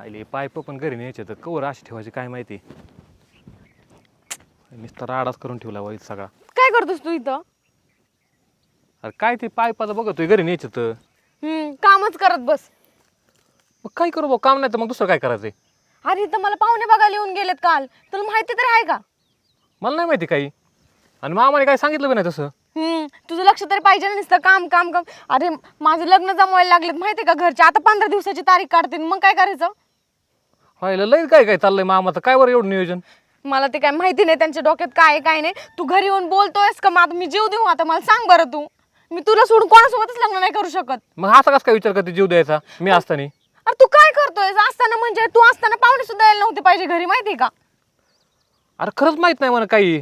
आले पाईप पण घरी न्यायचे तर कवर अशी ठेवायची काय माहिती? नुसता राडाच करून ठेवला वाईट सगळा. काय करतोस तू इथं? अरे काय ते पाईपाचं बघतोय घरी न्यायचं तर हम्म कामच करत बस. मग काय करू भाऊ काम नाही तर मग दुसरं काय करायचंय? अरे इथं मला पाहुणे बघायला येऊन गेलेत काल. तुला माहिती तर आहे का? मला नाही माहिती काही. आणि मामाने काय सांगितलं बी नाही तसं? हम्म तुझं लक्ष तरी पाहिजे ना नुसतं काम काम काम. अरे माझं लग्न जमवायला लागलेत माहिती का घरचे? आता पंधरा दिवसाची तारीख काढते मग काय करायचं? व्हायला लय काय काय चाललंय मामाचं? काय बरं एवढं नियोजन? मला ते काय माहिती नाही त्यांच्या डोक्यात काय आहे, काय नाही. तू घरी येऊन बोलतोयस का? मग आता मी जीव देऊ आता मला सांग बरं तू. मी तुला सोडून कोणासोबतच लग्न नाही करू शकत. मग असा कसं काय विचार करते जीव द्यायचा? मी असताना. अरे तू काय करतोय असताना म्हणजे तू असताना पाहुणे सुद्धा यायला नव्हते पाहिजे घरी माहिती का? अरे खरंच माहीत नाही मला काही.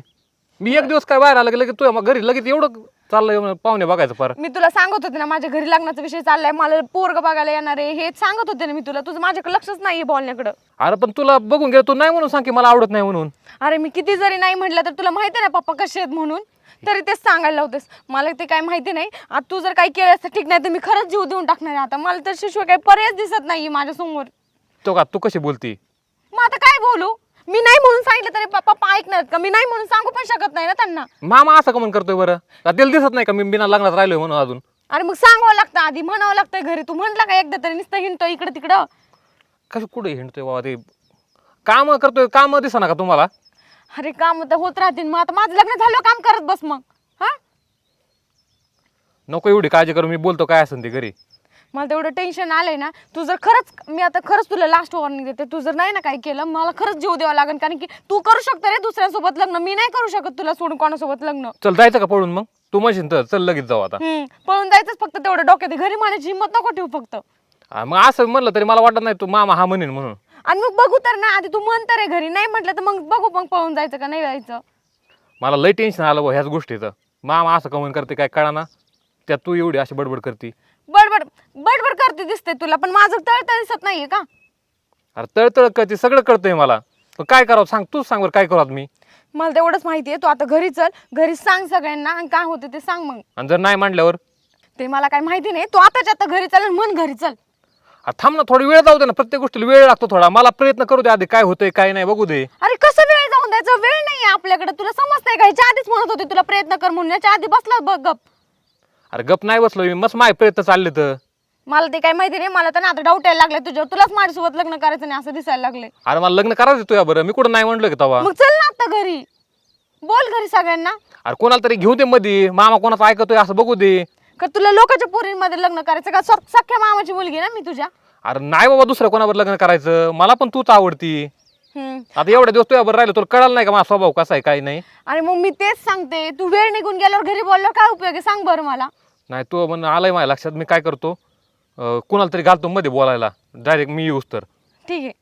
मी एक दिवस काय बाहेर आला की लगेच तुझ्या घरी लगेच एवढं चाललंय पाहुणे बघायचं फार मी तुला सांगत होते ना माझ्या घरी लग्नाचा विषय चाललाय मला पोरग बघायला येणार आहे हेच सांगत होते ना मी तुला. तुझं माझ्याकडे लक्षच नाहीये बोलण्याकडं. अरे पण तुला बघून घे तू नाही म्हणून सांग की मला आवडत नाही म्हणून. अरे मी किती जरी नाही म्हटलं तर तुला माहिती आहे ना पप्पा कसे आहेत म्हणून? तरी तेच सांगायला होतेस. मला ते काय माहिती नाही. आता तू जर काही केलं असतं ठीक नाही तर मी खरंच जीव देऊन टाकणार आहे आता. मला तर शिशू काही पर्यायच दिसत नाही माझ्यासमोर. तो का तू कशी बोलती? मग आता काय बोलू? मी नाही म्हणून सांगितलं तरी प- पप्पा ऐकणार का? मी नाही म्हणून सांगू पण शकत नाही ना त्यांना. मामा असं कमन करतोय बरं. का त्याला दिसत नाही का मी बिना लग्नात राहिलोय म्हणून अजून? अरे मग सांगावं लागतं आधी म्हणावं लागतंय घरी. तू म्हटलं का एकदा तरी नुसतं हिंडतो इकडं तिकडं? कसं कुठे हिंडतोय बाबा ते? काम करतोय काम दिसा का तुम्हाला? अरे काम तर होत राहतील. मग आता माझं लग्न झालं काम करत बस मग. हा? नको एवढी काळजी करू मी बोलतो काय असेल ते घरी. मला तेवढं टेन्शन आलंय ना. तू जर खरंच मी आता खरंच तुला लास्ट वॉर्निंग देते. तू जर नाही ना काही केलं मला खरंच जीव द्यावा लागेल. कारण की तू करू शकतो रे दुसऱ्यासोबत लग्न. मी नाही करू शकत तुला सोडून कोणासोबत लग्न. चल जायचं का पळून मग? तू म्हणशील तर. चल लगेच जाऊ आता. हम्म, पळून जायचंच फक्त तेवढं डोक्यात. घरी म्हणायची हिंमत नको ठेवू फक्त. हा, मग असं म्हणलं तरी मला वाटत नाही तू मामा हा म्हणेन म्हणून. आणि मग बघू तर ना आधी तू म्हण तर रे घरी. नाही म्हटलं तर मग बघू मग पळून जायचं का नाही जायचं. मला लय टेन्शन आलं बा ह्याच गोष्टीचं. मामा असं कमन करते काय कळा ना त्यात तू एवढी अशी बडबड करते. बडबड करते दिसते तुला पण माझं तळतळ दिसत नाहीये का? अरे तळतळ करते सगळं कळतंय मला. पण काय करावं सांग तूच सांग बरं काय करू आता मी? मला तेवढंच माहितीये तू आता घरी चल घरी सांग सगळ्यांना आणि काय होते ते सांग मग. आणि जर नाही मांडल्यावर? ते मला काय माहिती नाही तू आताच्या आता घरी चल आणि म्हण घरी चल. अरे थांब ना थोडी वेळ जाऊ दे ना प्रत्येक गोष्टीला वेळ लागतो थोडा. मला प्रयत्न करू दे आधी काय होतंय काय नाही बघू दे. अरे कसं वेळ जाऊन द्यायचा? वेळ नाहीये आपल्याकडे तुला समजतंय का? ह्याच्या आधीच म्हणत होते तुला प्रयत्न कर म्हणून. याच्या आधी बसला बघ गप. अरे गप नाही बसलो मी मस्त माय प्रयत्न चालले तर मला ते काय माहिती नाही मला तर ना आता डाऊट यायला लागले तुझ्यावर. तुलाच माझ्यासोबत लग्न करायचं नाही असं दिसायला लागले अरे मला लग्न करायचं तुया बरं मी कुठं नाही म्हणलं की तवा. मग चल ना आता घरी. बोल घरी सगळ्यांना. अरे कोणाला तरी घेऊ दे मध्ये मामा कोणाचं ऐकतोय असं बघू दे. का तुला लोकांच्या पोरींमध्ये लग्न करायचं का? स्व- सख्या मामाची मुलगी ना मी तुझ्या. अरे नाही बाबा दुसऱ्या कोणावर लग्न करायचं. मला पण तूच आवडती. हम्म. आता एवढ्या दिवस तुझ्या बरं राहिलं तुला कळालं नाही का माझा स्वभाव कसा आहे काय नाही? आणि मग मी तेच सांगते. तू वेळ निघून गेल्यावर घरी बोलल्यावर काय उपयोग आहे? सांग बरं मला. नाही तू म्हण आलंय माझ्या लक्षात. मी काय करतो? अं, कुणाला तरी घालतो मध्ये बोलायला. डायरेक्ट मी येऊस तर. ठीक आहे.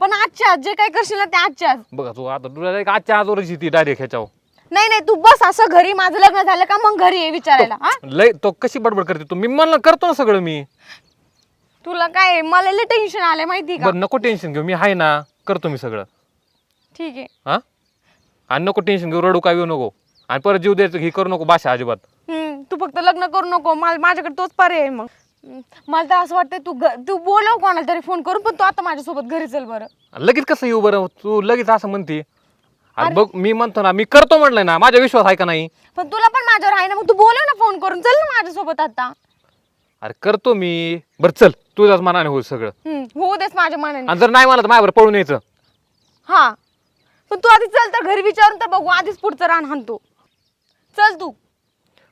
पण आजच्या आज जे काय करशील ना ते आजच्या आज. बघा तू आता तुला आजच्या आजवरच ती डायरेक्ट ह्याच्यावर. नाही नाही तू बस असं घरी माझं लग्न झालं का मग घरी ये विचारायला हा? लय तो कशी बडबड करते तू? मी म्हणलं करतो ना सगळं मी. तुला काय मला लय टेन्शन आलंय माहिती का? बरं नको टेन्शन घेऊ. मी आहे ना करतो मी सगळं. ठीक आहे. हा? आणि नको टेन्शन घेऊ रडू काय येऊ नको. आणि परत जीव द्यायचं हे करू नको भाषा अजिबात. हम्म, तू फक्त लग्न करू नको. मला माझ्याकडे तोच पर्याय आहे मग. मला तर असं वाटतंय तू घ- तू बोलव कोणाला तरी फोन करून पण तू आता माझ्यासोबत घरी चल बरं. लगेच कसं येऊ बरं? तू लगेच असं म्हणते. अरे बघ मी म्हणतो ना मी करतो म्हटलंय ना माझा विश्वास आहे का नाही? पण तुला पण माझ्यावर आहे ना मग तू बोलव ना फोन करून चल ना माझ्यासोबत आता. अरे करतो मी. बरं चल तुझ्याच मनाने होईल सगळं. हम्म, होऊ देस माझ्या मनाने. आणि जर नाही मला तर माझ्यावर पळून यायचं. हा. पण तू आधी चल तर घरी विचारून तर बघू आधीच पुढचं रान हाणतो. चल तू.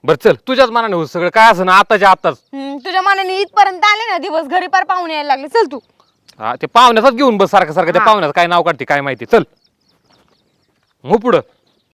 बरं चल तुझ्याच मनाने होईल सगळं. काय असं ना आताच्या आताच. हम्म, तुझ्या मनाने इथपर्यंत आले ना दिवस घरी पार पाहुणे यायला लागले. चल तू. हा ते पाहुण्याचाच घेऊन बस सारखं सारखं त्या हा. पाहुण्याचं काय नाव काढते काय माहिती. चल. हो पुढं.